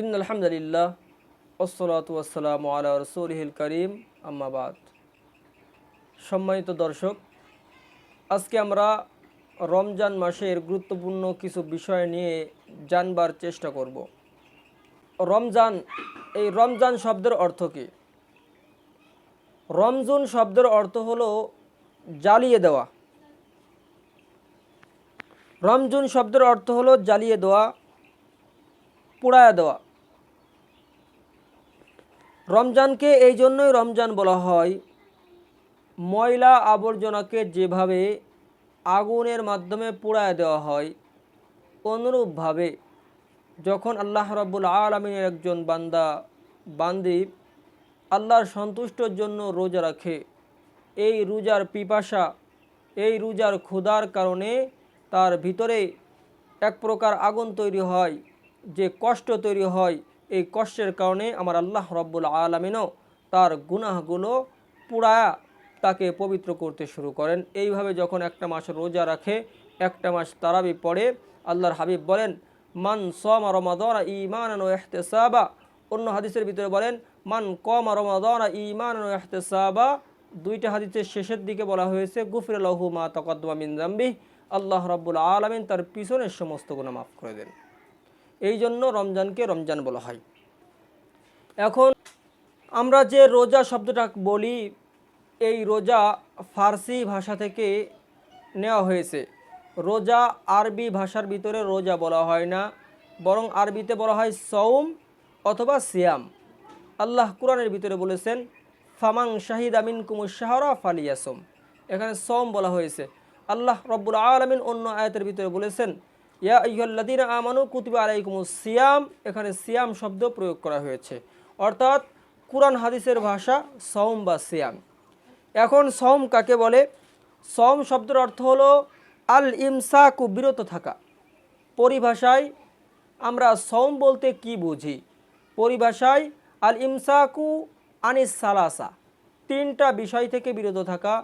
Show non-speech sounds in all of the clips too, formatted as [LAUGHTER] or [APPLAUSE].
In আলহামদুলিল্লাহ ওসলাত ওয়াসালাম আলা রসুলহিল করিম আম্মাবাদ সম্মানিত দর্শক, আজকে আমরা রমজান মাসের গুরুত্বপূর্ণ কিছু বিষয় নিয়ে জানবার চেষ্টা করব। রমজান, এই রমজান শব্দের অর্থ কী? রমজুন শব্দের অর্থ হলো জ্বালিয়ে দেওয়া। রমজুন শব্দের অর্থ হলো জ্বালিয়ে দেওয়া, পোড়ায়া দেওয়া। রমজানকে এই জন্যই রমজান বলা হয়, ময়লা আবর্জনাকে যেভাবে আগুনের মাধ্যমে পোড়ায় দেওয়া হয়, অনুরূপভাবে যখন আল্লাহ রাব্বুল আলমিনের একজন বান্দা, বান্দি আল্লাহর সন্তুষ্টর জন্য রোজা রাখে, এই রোজার পিপাসা, এই রোজার ক্ষুধার কারণে তার ভিতরে এক প্রকার আগুন তৈরি হয়, যে কষ্ট তৈরি হয় এই কষ্টের কারণে আমার আল্লাহ রব্বুল আলমিনও তার গুনাহগুলো পুরায়া তাকে পবিত্র করতে শুরু করেন। এইভাবে যখন একটা মাস রোজা রাখে, একটা মাস তারাবি পড়ে, আল্লাহর হাবিব বলেন, মান সম রমাদন ইমান এহতেসাবা অন্য হাদিসের ভিতরে বলেন, মান কম রমাদন ইমান এহতেসাবা দুইটা হাদিসের শেষের দিকে বলা হয়েছে গুফর লহু মা তকদ্দমা মিন জাম্বি আল্লাহ রব্বুল আলমিন তার পিছনের সমস্ত গুণা মাফ করে দেন। এই জন্য রমজানকে রমজান বলা হয়। এখন আমরা যে রোজা শব্দটা বলি, এই রোজা ফার্সি ভাষা থেকে নেওয়া হয়েছে। রোজা আরবি ভাষার ভিতরে রোজা বলা হয় না, বরং আরবিতে বলা হয় সৌম অথবা সিয়াম। আল্লাহ কোরআনের ভিতরে বলেছেন ফামাং শাহিদ আমিন কুমুর শাহরা ফালিয়াসম এখানে সৌম বলা হয়েছে। আল্লাহ রব্বুল আলমিন অন্য আয়াতের ভিতরে বলেছেন ইয়া আমানু কুতিবা আলাইকুমুস সিয়াম, এখানে সিয়াম শব্দ প্রয়োগ করা হয়েছে। অর্থাৎ কুরআন হাদিসের ভাষা সৌম বা সিয়াম। এখন সৌম কাকে বলে? সৌম শব্দের অর্থ হলো আল ইমসাকু, বিরত থাকা। পরিভাষায় আমরা সৌম বলতে কি বুঝি? পরিভাষায় আল ইমসাকু আনিস সালাসা। তিনটা বিষয় থেকে বিরত থাকা।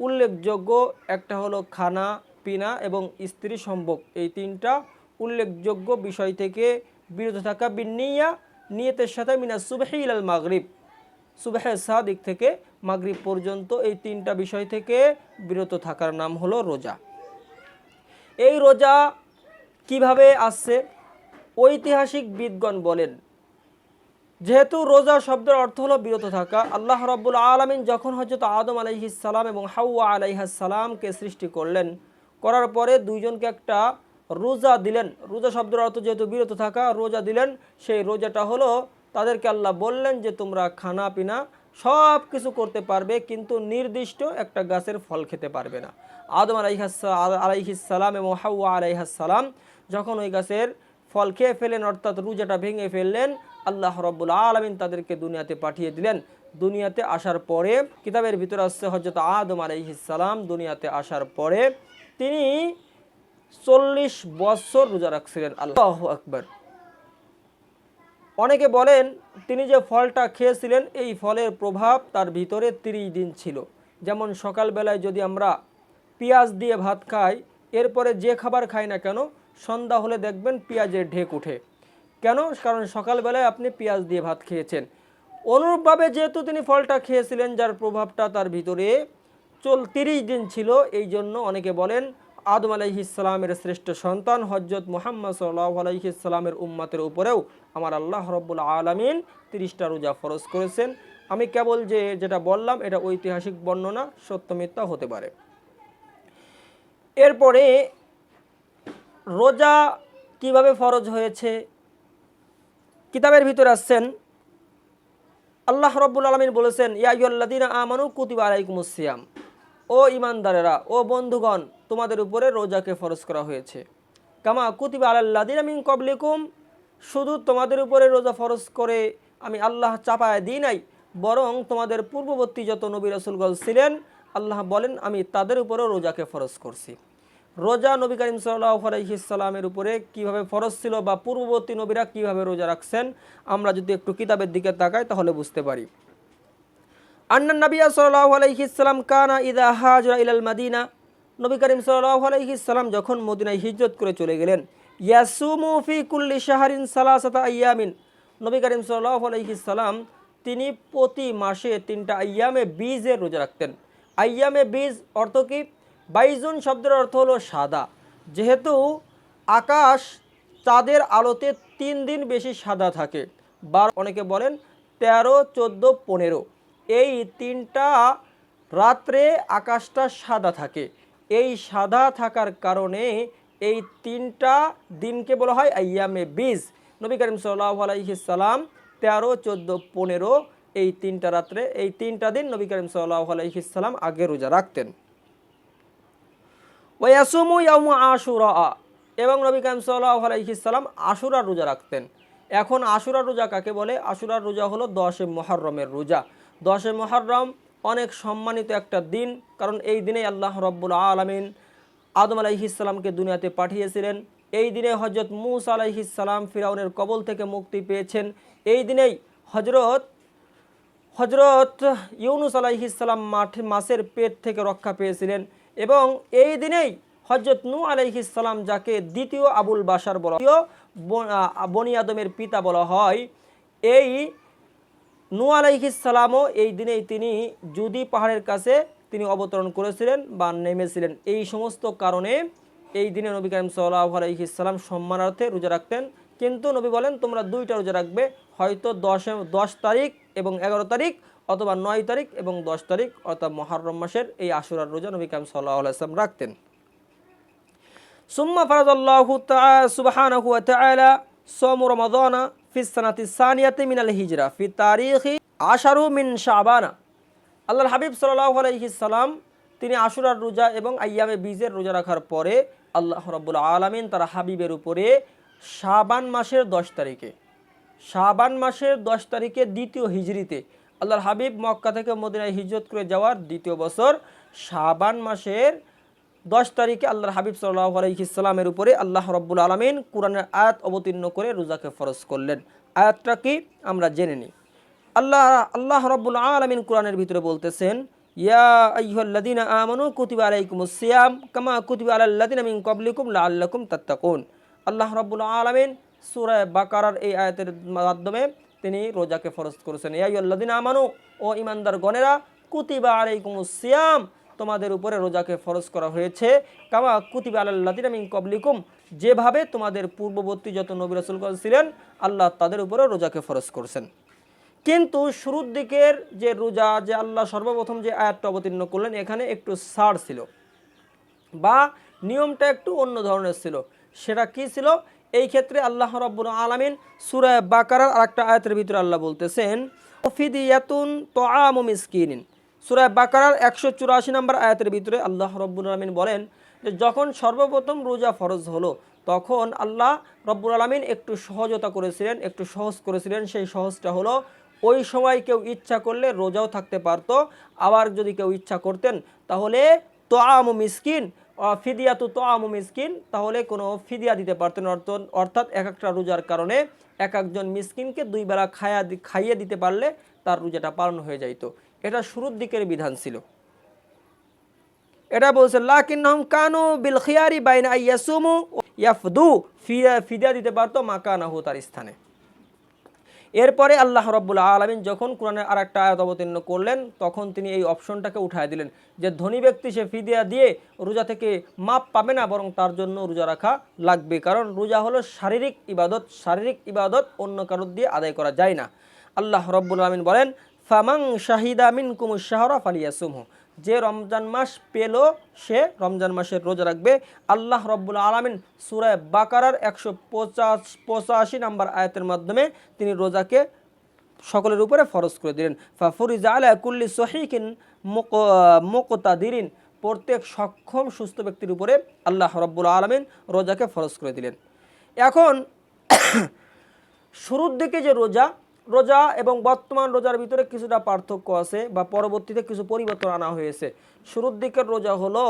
উল্লেখযোগ্য একটা হলো খানা পিনা এবং স্ত্রী সম্ভোগ। এই তিনটা উল্লেখযোগ্য বিষয় থেকে বিরত থাকা বিনিয়া নিয়তের সাথে মিনা সুবাহি ইলাল মাগরিব। সুবাহে সাদিক থেকে মাগরিব পর্যন্ত এই তিনটা বিষয় থেকে বিরত থাকার নাম হলো রোজা। এই রোজা কীভাবে আসছে? ঐতিহাসিক বিদগণ বলেন, যেহেতু রোজা শব্দের অর্থ হলো বিরত থাকা, আল্লাহ রব্বুল আলমিন যখন হজরত আদম আলাইহিসালাম এবং হাওয়া আলাইহাসালামকে সৃষ্টি করলেন করার পরে দুইজনকে একটা রোজা দিলেন। রোজা শব্দের অর্থ যেহেতু বিরত থাকা, রোজা দিলেন। সেই রোজাটা হলো, তাদেরকে আল্লাহ বললেন যে, তোমরা খানা পিনা সব কিছু করতে পারবে, কিন্তু নির্দিষ্ট একটা গাছের ফল খেতে পারবে না। আদম আলাইহাসা আলাইহিসালাম এবং হাওয়া আলাইহাসালাম যখন ওই গাছের ফল খেয়ে ফেলেন, অর্থাৎ রোজাটা ভেঙে ফেললেন, আল্লাহ রব্বুল আলমিন তাদেরকে দুনিয়াতে পাঠিয়ে দিলেন। দুনিয়াতে আসার পরে, কিতাবের ভিতরে আসছে হজরত আদম আলাইহিসালাম দুনিয়াতে আসার পরে তিনি চল্লিশ বছর রোজা রাখছিলেন, আল্লাহ আকবর। অনেকে বলেন তিনি যে ফলটা খেয়েছিলেন, এই ফলের প্রভাব তার ভিতরে তিরিশ দিন ছিল। যেমন সকালবেলায় যদি আমরা পেঁয়াজ দিয়ে ভাত খাই, এরপরে যে খাবার খাই না কেন, সন্ধ্যা হলে দেখবেন পেঁয়াজের ঢেক উঠে কেন? কারণ সকালবেলায় আপনি পেঁয়াজ দিয়ে ভাত খেয়েছেন। অনুরূপভাবে যেহেতু তিনি ফলটা খেয়েছিলেন, যার প্রভাবটা তার ভিতরে চল তিরিশ দিন ছিল, এই জন্য অনেকে বলেন আদম আলাইহিসালামের শ্রেষ্ঠ সন্তান হজরত মোহাম্মদ সাল্লাহ আলাইহিসালামের উম্মাতের উপরেও আমার আল্লাহ রব্বুল আলমিন তিরিশটা রোজা ফরজ করেছেন। আমি কেবল যে, যেটা বললাম, এটা ঐতিহাসিক বর্ণনা সত্য মিথ্যা হতে পারে। এরপরে রোজা কীভাবে ফরজ হয়েছে? কিতাবের ভিতরে আসছেন, আল্লাহ রব্বুল আলমিন বলেছেন ইয়াইল্লাদিন আমানু কুতিবা আলাইকুমুসিয়াম ও ইমানদারেরা ও বন্ধুগণ, তোমাদের উপরে রোজাকে ফরজ করা হয়েছে। কামা কুতিবা আলাল্লাদিন আমিন কবলিকুম শুধু তোমাদের উপরে রোজা ফরজ করে আমি আল্লাহ চাপায় দিই নাই, বরং তোমাদের পূর্ববর্তী যত নবী রসুলগল ছিলেন, আল্লাহ বলেন, আমি তাদের উপরেও রোজাকে ফরজ করছি। রোজা নবী করিম সাল্লাহ আলাইসাল্লামের উপরে কীভাবে ফরজ ছিল বা পূর্ববর্তী নবীরা কীভাবে রোজা রাখছেন, আমরা যদি একটু কিতাবের দিকে তাকাই, তাহলে বুঝতে পারি। আন্না নবিয়া সাল্লাহ আলাইহিসাল্লাম কানা ইদা হাজরা ইলাল মাদিনা। নবী করিম সাল্লাহ আলাইহিসাল্লাম যখন মদিনায় হিজরত করে চলে গেলেন, ইয়াসুমু ফি কুল্লি শাহরিন সালাসাতা আইয়ামিন। নবী করিম সাল্লাহ আলহিসাল্লাম তিনি প্রতি মাসে তিনটা আইয়ামে বীজের রোজা রাখতেন। আইয়ামে বীজ অর্থ কি? বাইজুন শব্দের অর্থ হলো সাদা। যেহেতু আকাশ চাঁদের আলোতে তিন দিন বেশি সাদা থাকে বা অনেকে বলেন তেরো, চোদ্দ, পনেরো। এই তিনটা রাত্রে আকাশটা সাদা থাকে। এই সাদা থাকার কারণে এই তিনটা দিনকে বলা হয় আইয়ামে বীজ। নবী করিম সাল্লাহ তেরো, চোদ্দ, পনেরো এই তিনটা রাত্রে, এই তিনটা দিন নবী করিম সাল্লাহ আলাইসাল্লাম আগে রোজা রাখতেন। ওয়াসুমু ইয়ামু আশুরা এবং নবী কাইম সাল্লাহ আলাইসাল্লাম আশুরার রোজা রাখতেন। এখন আশুরার রোজা কাকে বলে? আশুরার রোজা হলো দশে মহরমের রোজা। দশে মহরম অনেক সম্মানিত একটা দিন, কারণ এই দিনে আল্লাহ রব্বুল আলমিন আদম আলাইহিসাল্লামকে দুনিয়াতে পাঠিয়েছিলেন। এই দিনে হজরত মুসা আলাইহিসাল্লাম ফিরাউনের কবল থেকে মুক্তি পেয়েছেন। এই দিনেই হজরত হজরত ইউনুস আলাইহিসাল্লাম মাঠে মাসের পেট থেকে রক্ষা পেয়েছিলেন এবং এই দিনেই হজরত নু আলাইহিসাল্লাম যাকে দ্বিতীয় আবুল বাসার বলা বনি আদমের পিতা বলা হয়, এই নু আলাইহিসালামও এই দিনেই তিনি যদি পাহাড়ের কাছে তিনি অবতরণ করেছিলেন বা নেমেছিলেন। এই সমস্ত কারণে এই দিনে নবী করিম সাল্লাহ আলাইহিসাল্লাম সম্মানার্থে রোজা রাখতেন। কিন্তু নবী বলেন, তোমরা দুইটা রোজা রাখবে, হয়তো দশে দশ তারিখ এবং এগারো তারিখ অথবা নয় তারিখ এবং দশ তারিখ অর্থাৎ মহারম মাসের এই আশুরার রোজা নবী কাম সাল্লাহ আলাইসলাম রাখতেন। সুম্মা ফরাজ আল্লাহ সুবাহান সোম রমাদানা ফিসানাতি সানিয়াতে মিনাল হিজরা, ফি তারিখি মিন শাহবানা আল্লাহর হাবিব সাল্লাহ আলহিসাল্লাম তিনি আশুরার রোজা এবং আয়ামে বীজের রোজা রাখার পরে আল্লাহ রব্বুল আলমিন তার হাবিবের উপরে শাবান মাসের দশ তারিখে, শাবান মাসের দশ তারিখে দ্বিতীয় হিজড়িতে আল্লাহর হাবিব মক্কা থেকে মদিনায় হিজরত করে যাওয়ার দ্বিতীয় বছর শাবান মাসের দশ তারিখে আল্লাহর হাবিব সাল্লাহ আলহিসাল্লামের উপরে আল্লাহ রব্বুল আলমিন কোরআনের আয়াত অবতীর্ণ করে রোজাকে ফরজ করলেন। আয়াতটা কি? আমরা জেনে নিই। আল্লাহ আল্লাহ রব্বুল আলমিন কোরআনের ভিতরে বলতেছেন, ইয়া আইয়ুহাল্লাযীনা আমানু কুতিবা আলাইকুমুস সিয়াম কামা কুতিবা আলাল্লাযীনা মিন ক্বাবলিকুম লাআল্লাকুম তাত্তাকুন। আল্লাহ রব্বুল আলমিন সূরা বাকারার এই আয়াতের মাধ্যমে তিনি রোজাকে ফরজ করেছেন। ইয়া আইয়ুহাল্লাযীনা আমানু, ও ইমানদার গণেরা, কুতিবা আলাইকুমুস সিয়াম তোমাদের উপরে রোজাকে ফরজ করা হয়েছে। কামা কুতিবা আলাল্লাযীনা মিন ক্বাবলিকুম। যেভাবে তোমাদের পূর্ববর্তী যত নবী রাসূলগণ ছিলেন, আল্লাহ তাদের উপরে রোজাকে ফরজ করেছেন। কিন্তু শুরুর দিকের যে রোজা, যে আল্লাহ সর্বপ্রথম যে আয়াতটা অবতীর্ণ করলেন, এখানে একটু সার ছিল। বা নিয়মটা একটু অন্য ধরনের ছিল। সেটা কি ছিল? এই ক্ষেত্রে আল্লাহ রব্বুল আলমিন সুরায় বাকারার আরেকটা আয়াতের ভিতরে আল্লাহ বলতেছেন ফিদিয়াতুন তোআম মিসকিনিন। সুরায় বাকারার একশো চুরাশি নম্বর আয়াতের ভিতরে আল্লাহ রব্বুল আলমিন বলেন যে যখন সর্বপ্রথম রোজা ফরজ হলো, তখন আল্লাহ রব্বুল আলমিন একটু সহজতা করেছিলেন, একটু সহজ করেছিলেন। সেই সহজটা হলো, ওই সময় কেউ ইচ্ছা করলে রোজাও থাকতে পারতো, আবার যদি কেউ ইচ্ছা করতেন, তাহলে তো আম মিসকিন ফিদিয়া তো আম মিসকিন, তাহলে কোনো ফিদিয়া দিতে পারতেন। অর্থ- অর্থাৎ এক একটা রোজার কারণে এক একজন মিসকিনকে দুই বেলা খায়া খাইয়ে দিতে পারলে তার রোজাটা পালন হয়ে যাইতো। এটা শুরুর দিকের বিধান ছিল। এটা বলছে, লাকিন্নহম কানু বিল খিয়ারি বাইনা ইয়াফদু ফিয়া ফিদিয়া দিতে পারতো মাকানাহু তার স্থানে। এরপরে আল্লাহ রব্বুল আলমিন যখন কোরআনের আর একটা আয়াত অবতীর্ণ করলেন, তখন তিনি এই অপশনটাকে উঠায় দিলেন যে, ধনী ব্যক্তি সে ফিদিয়া দিয়ে রোজা থেকে মাপ পাবে না, বরং তার জন্য রোজা রাখা লাগবে। কারণ রোজা হলো শারীরিক ইবাদত শারীরিক ইবাদত অন্য কারোর দিয়ে আদায় করা যায় না। আল্লাহ রব্বুল আলমিন বলেন ফামাং শাহিদা মিন কুমুর শাহরা ফালিয়াসুমহু। যে রমজান মাস পেল, সে রমজান মাসের রোজা রাখবে। আল্লাহ রব্বুল আলমিন সুরায় বাকারার একশো পঁচাশ, পঁচাশি নাম্বার আয়াতের মাধ্যমে তিনি রোজাকে সকলের উপরে ফরজ করে দিলেন। ফাফুরিজা আলা কুল্লি সহিকিন মোকতাদিরিন। প্রত্যেক সক্ষম, সুস্থ ব্যক্তির উপরে আল্লাহ রব্বুল আলমিন রোজাকে ফরজ করে দিলেন। এখন [COUGHS] শুরুর দিকে যে রোজা রোজা এবং বর্তমান রোজার ভিতরে কিছুটা পার্থক্য আছে বা পরবর্তীতে কিছু পরিবর্তন আনা হয়েছে। শুরুর দিকের রোজা হলো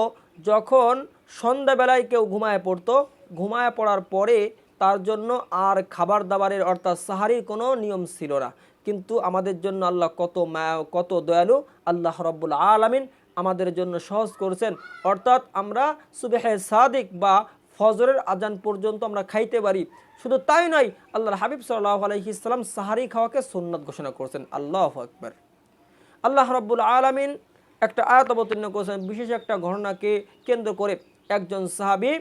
যখন সন্ধ্যাবেলায় কেউ ঘুমায় পড়তো। ঘুমায় পড়ার পরে তার জন্য আর খাবার দাবারের অর্থাৎ সাহারির কোনো নিয়ম ছিল না। কিন্তু আমাদের জন্য আল্লাহ কত মায়া, কত দয়ালু। আল্লাহ রব্বুল আলামিন আমাদের জন্য সহজ করছেন। অর্থাৎ আমরা সুবেহে সাদিক বা ফজরের আজান পর্যন্ত আমরা খাইতে পারি। শুধু তাই নয়, আল্লাহর হাবিব সাল্লাহ আলহিসাল্লাম সাহারি খাওয়াকে সুন্নত ঘোষণা করছেন। আল্লাহ আকবর। আল্লাহ রব্বুল আলমিন একটা আয়াত অবতীর্ণ করেছেন, বিশেষ একটা ঘটনাকে কেন্দ্র করে একজন সাহাবি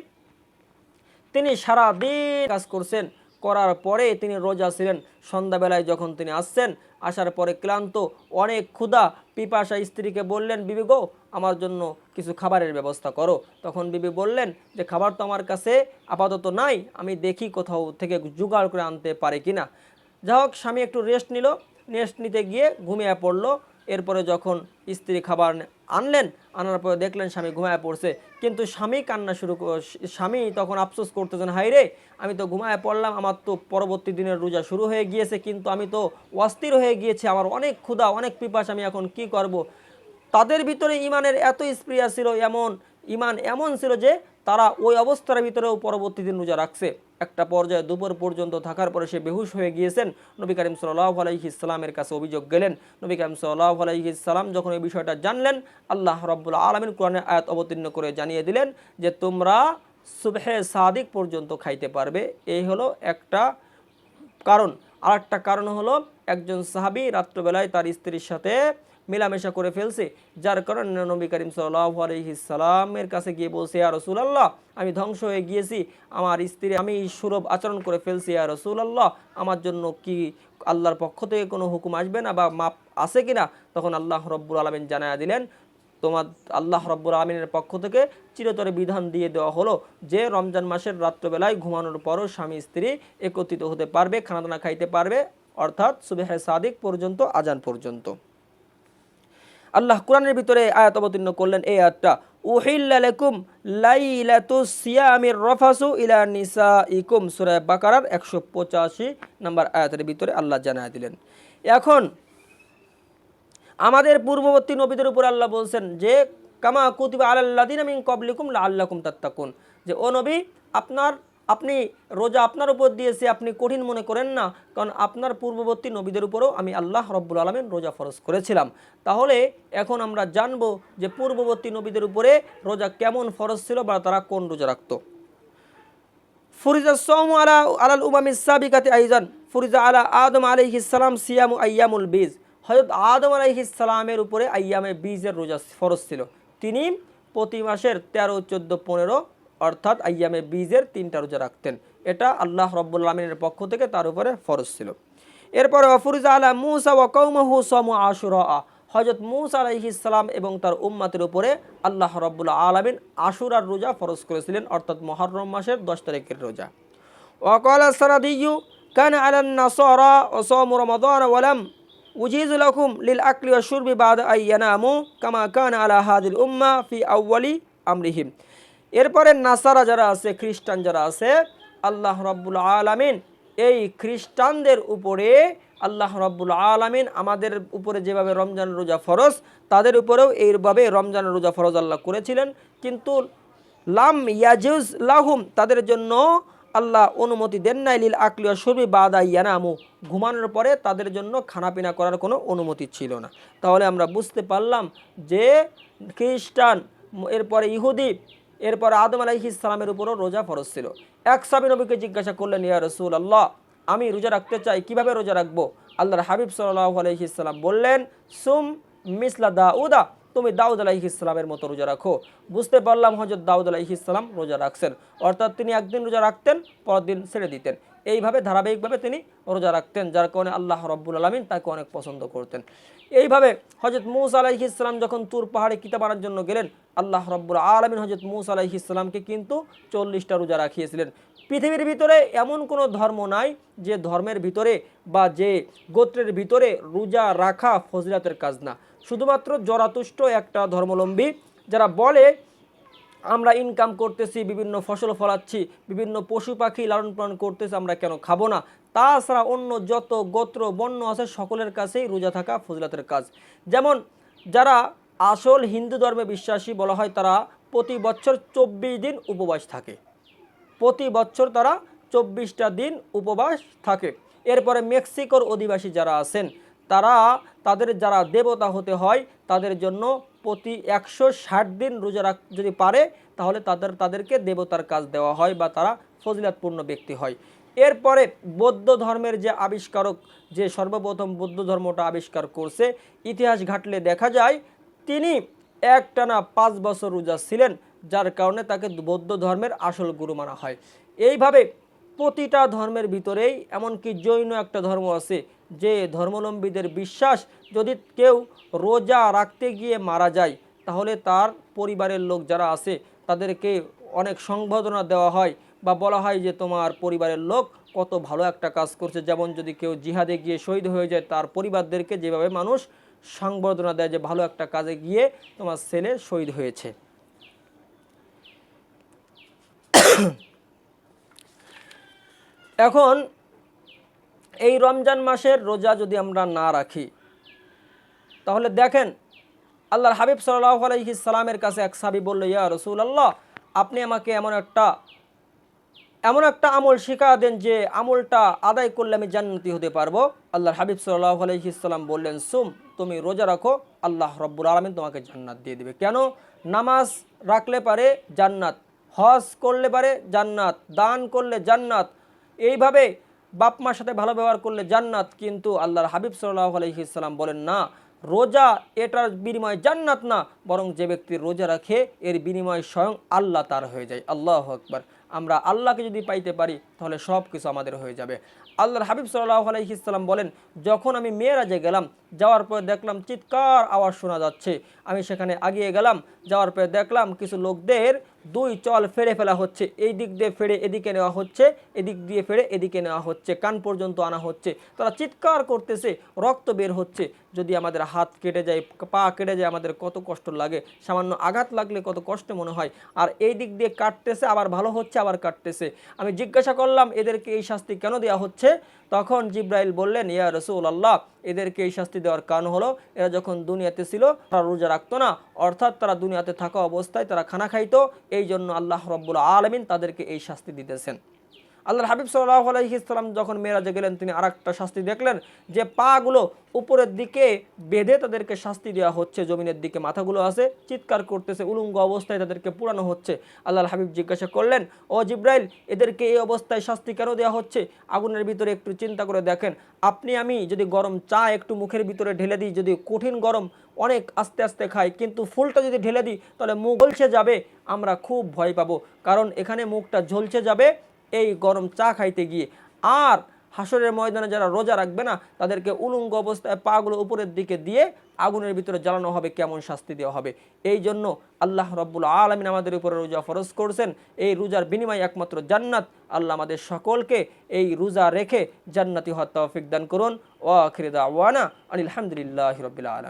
তিনি সারা দিন কাজ করছেন। করার পরে তিনি রোজা ছিলেন। সন্ধ্যাবেলায় যখন তিনি আসছেন, আসার পরে ক্লান্ত, অনেক ক্ষুধা, পিপাসা স্ত্রীকে বললেন, বিবি গো, আমার জন্য কিছু খাবারের ব্যবস্থা করো। তখন বিবি বললেন যে, খাবার তো আমার কাছে আপাতত নাই, আমি দেখি কোথাও থেকে জোগাড় করে আনতে পারে কিনা। যা হোক স্বামী একটু রেস্ট নিল। রেস্ট নিতে গিয়ে ঘুমিয়ে পড়ল। এরপরে যখন স্ত্রী খাবার আনলেন, আনার পরে দেখলেন স্বামী ঘুমায় পড়ছে কিন্তু স্বামী কান্না শুরু স্বামী তখন আফসোস করতেছেন হাই রে, আমি তো ঘুমায় পড়লাম, আমার তো পরবর্তী দিনের রোজা শুরু হয়ে গিয়েছে, কিন্তু আমি তো অস্থির হয়ে গিয়েছি, আমার অনেক ক্ষুধা, অনেক পিপাস, আমি এখন কি করব। তাদের ভিতরে ইমানের এত স্প্রিয়া ছিল এমন ইমান এমন ছিল যে তারা ওই অবস্থার ভিতরেও পরবর্তী দিন রোজা রাখছে। একটা পর্যায়ে দুপুর পর্যন্ত থাকার পরে সে বেহুশ হয়ে গিয়েছেন। নবী করিম সাল্লাহ আলাইহি ইসলামের কাছে অভিযোগ গেলেন। নবী করিম সাল্লাহ আলাইহি ইসলাম যখন এই বিষয়টা জানলেন, আল্লাহ রব্বুল আলমিন কোরআনের আয়াত অবতীর্ণ করে জানিয়ে দিলেন যে তোমরা সুবহে সাদিক পর্যন্ত খাইতে পারবে। এই হলো একটা কারণ। আর একটা কারণ হলো একজন সাহাবি রাত্রবেলায় তার স্ত্রীর সাথে মেলামেশা করে ফেলছে, যার কারণে নবী করিম সাল্লাহ কাছে গিয়ে বলছে আর রসুলাল্লাহ, আমি ধ্বংস হয়ে গিয়েছি। আমার স্ত্রী, আমি সুরভ আচরণ করে ফেলছি আর রসুলাল্লাহ, আমার জন্য কি আল্লাহর পক্ষ থেকে কোনো হুকুম আসবে না বা মাপ আছে কিনা? তখন আল্লাহ রব্বুল আলমিন জানায়া দিলেন তোমার আল্লাহ রব্বুল আলমিনের পক্ষ থেকে চিরতরে বিধান দিয়ে দেওয়া হলো যে রমজান মাসের রাত্রবেলায় ঘুমানোর পরও স্বামী স্ত্রী একত্রিত হতে পারবে, খানাদানা খাইতে পারবে, অর্থাৎ সুবেহে সাদিক পর্যন্ত, আজান পর্যন্ত। আল্লাহ কোরআনের ভিতরে আয়াত অবতীর্ণ করলেন এই আয়াতটা উহিল্লাকুম লাইলাতু সিয়ামির রফাসু ইলা নিসাইকুম। সূরা বাকারার 185 নম্বর আয়াতের ভিতরে আল্লাহ জানায় দিলেন। এখন আমাদের পূর্ববর্তী নবীদের উপর আল্লাহ বলছেন যে, কামা কুতিবা আলাল্লাদিন আমি কবলিকুম লাআল্লাকুম তাত্তাকুন। যে, ও নবী, আপনার, আপনি রোজা আপনার উপর দিয়েছে, আপনি কঠিন মনে করেন না, কারণ আপনার পূর্ববর্তী নবীদের উপরও আমি আল্লাহ রব্বুল আলমিন রোজা ফরজ করেছিলাম। তাহলে এখন আমরা জানব যে, পূর্ববর্তী নবীদের উপরে রোজা কেমন ফরজ ছিল বা তারা কোন রোজা রাখত। ফুরিজা সৌম আলা, আলাল উমামিস সাবিকাতে আইজান, ফুরিজা আলা আদম আলাইহিস সালাম সিয়ামু আইয়ামুল বীজ। হজরত আদম আলাইহিসালামের উপরে আয়ামে বীজের রোজা ফরজ ছিল। তিনি প্রতি মাসের তেরো, চোদ্দ, পনেরো অর্থাৎ আয়ামে বীজের তিনটা রোজা রাখতেন। এটা আল্লাহ রব্বুল পক্ষ থেকে তার উপরে ফরজ ছিল। এরপরে অফরুজ আলা মুসা ওয়াকৌমহু সম আশুরা। হজরত মুসা আলাইহিসাল্লাম এবং তার উম্মাতের উপরে আল্লাহ রব্বুল আলমিন আশুরার রোজা ফরজ করেছিলেন, অর্থাৎ মহরম মাসের দশ তারিখের রোজা। ওকাল সারাদিউ কান আলান নাসরা ওসম রমাদান ওয়ালাম উজিজ লকুম লিল আকলি ও সুরবি বাদ আইয়ানামু কামা কান আলা হাদিল উম্মা ফি আউ্বালি আমরিহিম এরপরে নাসারা যারা আছে, খ্রিস্টান যারা আছে, আল্লাহ রব্বুল আলমিন এই খ্রিস্টানদের উপরে, আল্লাহ রব্বুল আলমিন আমাদের উপরে যেভাবে রমজান রোজা ফরজ, তাদের উপরেও এইভাবে রমজান রোজা ফরজ আল্লাহ করেছিলেন। কিন্তু লাম ইয়াজুজ লাহুম, তাদের জন্য আল্লাহ অনুমতি দেন নাই, লিল আকলিয়া সুরবি বাদা ইয়ানামু। ঘুমানোর পরে তাদের জন্য খানাপিনা করার কোনো অনুমতি ছিল না। তাহলে আমরা বুঝতে পারলাম যে খ্রিস্টান, এরপরে ইহুদি, এরপর আদম আলাইহি ইসলামের উপরও রোজা ফরজ ছিল। এক সাবি নবীকে জিজ্ঞাসা করলেন, ইয়া রসুল আল্লাহ আমি রোজা রাখতে চাই, কীভাবে রোজা রাখব? আল্লাহর হাবিব সাল্লাহ আলহি ইসলাম বললেন, সুম মিসলা দাউদা। তুমি দাউদ আলাইহি ইসলামের মতো রোজা রাখো। বুঝতে পারলাম হজরত দাউদ আলাইহি ইসলাম রোজা রাখছেন। অর্থাৎ তিনি একদিন রোজা রাখতেন, পরের দিন ছেড়ে দিতেন। এইভাবে ধারাবাহিকভাবে তিনি রোজা রাখতেন, যার কারণে আল্লাহ রব্বুল আলমিন তাকে অনেক পছন্দ করতেন। এইভাবে হজরত মুসা আলাইহি ইসলাম যখন তুর পাহাড়ে কিতাব আনার জন্য গেলেন, আল্লাহ রব্বুল আলমিন হজরত মুসা আলাইহি ইসলামকে কিন্তু চল্লিশটা রোজা রাখিয়েছিলেন। পৃথিবীর ভিতরে এমন কোনো ধর্ম নাই যে ধর্মের ভিতরে বা যে গোত্রের ভিতরে রোজা রাখা ফজিলাতের কাজ না। শুধুমাত্র জরাতুষ্ট একটা ধর্মলম্বী, যারা বলে, আমরা ইনকাম করতেছি, বিভিন্ন ফসল ফলাচ্ছি, বিভিন্ন পশু পাখি লালন পালন করতেছি, আমরা কেন খাব না? তাছাড়া অন্য যত গোত্র, বন্য আছে, সকলের কাছেই রোজা থাকা ফজিলাতের কাজ। যেমন যারা আসল হিন্দু ধর্মে বিশ্বাসী বলা হয়, তারা প্রতি বছর চব্বিশ দিন উপবাস থাকে। প্রতি বছর তারা চব্বিশটা দিন উপবাস থাকে। এরপরে মেক্সিকোর অধিবাসী যারা আছেন তারা তাদের যারা দেবতা হতে হয়, তাদের জন্য প্রতি একশো ষাট দিন রোজা রাখ, যদি পারে, তাহলে তাদের, তাদেরকে দেবতার কাজ দেওয়া হয় বা তারা ফজিলাতপূর্ণ ব্যক্তি হয়। এরপরে বৌদ্ধ ধর্মের যে আবিষ্কারক, যে সর্বপ্রথম বৌদ্ধ ধর্মটা আবিষ্কার করছে, ইতিহাস ঘাটলে দেখা যায়, তিনি একটানা পাঁচ বছর রোজা ছিলেন, যার কারণে তাকে বৌদ্ধ ধর্মের আসল গুরু মানা হয়। এইভাবে প্রতিটা ধর্মের ভিতরেই এমনকি জৈন একটা ধর্ম আছে, যে ধর্মাবলম্বীদের বিশ্বাস যদি কেউ রোজা রাখতে গিয়ে মারা যায়, তাহলে তার পরিবারের লোক যারা আছে, তাদেরকে অনেক সংবর্ধনা দেওয়া হয় বা বলা হয় যে তোমার পরিবারের লোক কত ভালো একটা কাজ করছে। যেমন যদি কেউ জিহাদে গিয়ে শহীদ হয়ে যায়, তার পরিবারদেরকে যেভাবে মানুষ সংবর্ধনা দেয় যে ভালো একটা কাজে গিয়ে তোমার ছেলে শহীদ হয়েছে। এখন এই রমজান মাসের রোজা যদি আমরা না রাখি, তাহলে দেখেন আল্লাহর হাবিব সাল্লাহ আলহি সালামের কাছে এক সাবি বলল, ইয়া রসুল আল্লাহ আপনি আমাকে এমন একটা এমন একটা আমল শিখা দেন যে আমলটা আদায় করলে আমি জান্নাতি হতে পারব। আল্লাহর হাবিব সাল্লাহ আলহিসাল্লাম বললেন, সুম, তুমি রোজা রাখো, আল্লাহ রব্বুল আলমিন তোমাকে জান্নাত দিয়ে দেবে। কেন? নামাজ রাখলে পারে জান্নাত, হজ করলে পারে জান্নাত, দান করলে জান্নাত এইভাবে বাপ মার সাথে ভালো ব্যবহার করলে জান্নাত, কিন্তু আল্লাহর হাবিব সাল্লাহ আলহিসাল্লাম বলেন, না, রোজা এটার বিনিময় জান্নাত না, বরং যে ব্যক্তি রোজা রাখে, এর বিনিময় স্বয়ং আল্লাহ তার হয়ে যায়। আল্লাহ আকবার। আমরা আল্লাহকে যদি পাইতে পারি, তাহলে সব কিছু আমাদের হয়ে যাবে। আল্লাহর হাবিব সাল্লাহ ইসলাম বলেন, যখন আমি মেয়েরাজে গেলাম যাওয়ার পর দেখলাম চিৎকার আওয়াজ শোনা যাচ্ছে। আমি সেখানে আগিয়ে গেলাম, যাওয়ার পর দেখলাম কিছু লোকদের দুই চল ফেড়ে ফেলা হচ্ছে। এই দিক দিয়ে ফেড়ে এদিকে নেওয়া হচ্ছে, এদিক দিয়ে ফেড়ে এদিকে নেওয়া হচ্ছে, কান পর্যন্ত আনা হচ্ছে। তারা চিৎকার করতেছে, রক্ত বের হচ্ছে। যদি আমাদের হাত কেটে যায়, পা কেটে যায়, আমাদের কত কষ্ট লাগে। সামান্য আঘাত লাগলে কত কষ্ট মনে হয়। আর এই দিক দিয়ে কাটতেছে, আবার ভালো হচ্ছে, আবার কাটতেছে। আমি জিজ্ঞাসা করলাম, এদেরকে এই শাস্তি কেন দেওয়া হচ্ছে? তখন জিব্রাইল বললেন, ইয়া রসুল আল্লাহ এদেরকে এই শাস্তি দেওয়ার কারণ হলো, এরা যখন দুনিয়াতে ছিল, তারা রোজা রাখতো না। অর্থাৎ তারা দুনিয়াতে থাকা অবস্থায় তারা খানা খাইতো। এই জন্য আল্লাহ রব্বুল আলমিন তাদেরকে এই শাস্তি দিতেছেন। আল্লাহর হাবিব সাল্লাহ আলহিসাম যখন মেয়েরাজে গেলেন, তিনি আর শাস্তি দেখলেন, যে পাগুলো উপরের দিকে বেঁধে তাদেরকে শাস্তি দেওয়া হচ্ছে, জমিনের দিকে মাথাগুলো আছে, চিৎকার করতেছে, উলুঙ্গ অবস্থায় তাদেরকে পুরানো হচ্ছে। আল্লাহর হাবিব জিজ্ঞাসা করলেন, ও জিব্রাইল, এদেরকে এই অবস্থায় শাস্তি কেন দেওয়া হচ্ছে? আগুনের ভিতরে একটু চিন্তা করে দেখেন। আপনি, আমি যদি গরম চা একটু মুখের ভিতরে ঢেলে দিই, যদি কঠিন গরম অনেক আস্তে আস্তে খাই, কিন্তু ফুলটা যদি ঢেলে দিই, তাহলে মুখ ঝলসে যাবে, আমরা খুব ভয় পাবো। কারণ এখানে মুখটা ঝলসে যাবে এই গরম চা খাইতে গিয়ে। আর হাসরের ময়দানে যারা রোজা রাখবে না, তাদেরকে উলুঙ্গ অবস্থায় পাগুলো উপরের দিকে দিয়ে আগুনের ভিতরে জ্বালানো হবে, কেমন শাস্তি দেওয়া হবে? এই জন্য আল্লাহ রব্বুল আলমিন আমাদের উপরে রোজা ফরজ করছেন। এই রোজার বিনিময় একমাত্র জান্নাত। আল্লাহ আমাদের সকলকে এই রোজা রেখে জান্নাতি হওয়ার তৌফিক দান করুন। ও আখিরিদা ওয়ানা আলহামদুলিল্লাহ রবিল আলম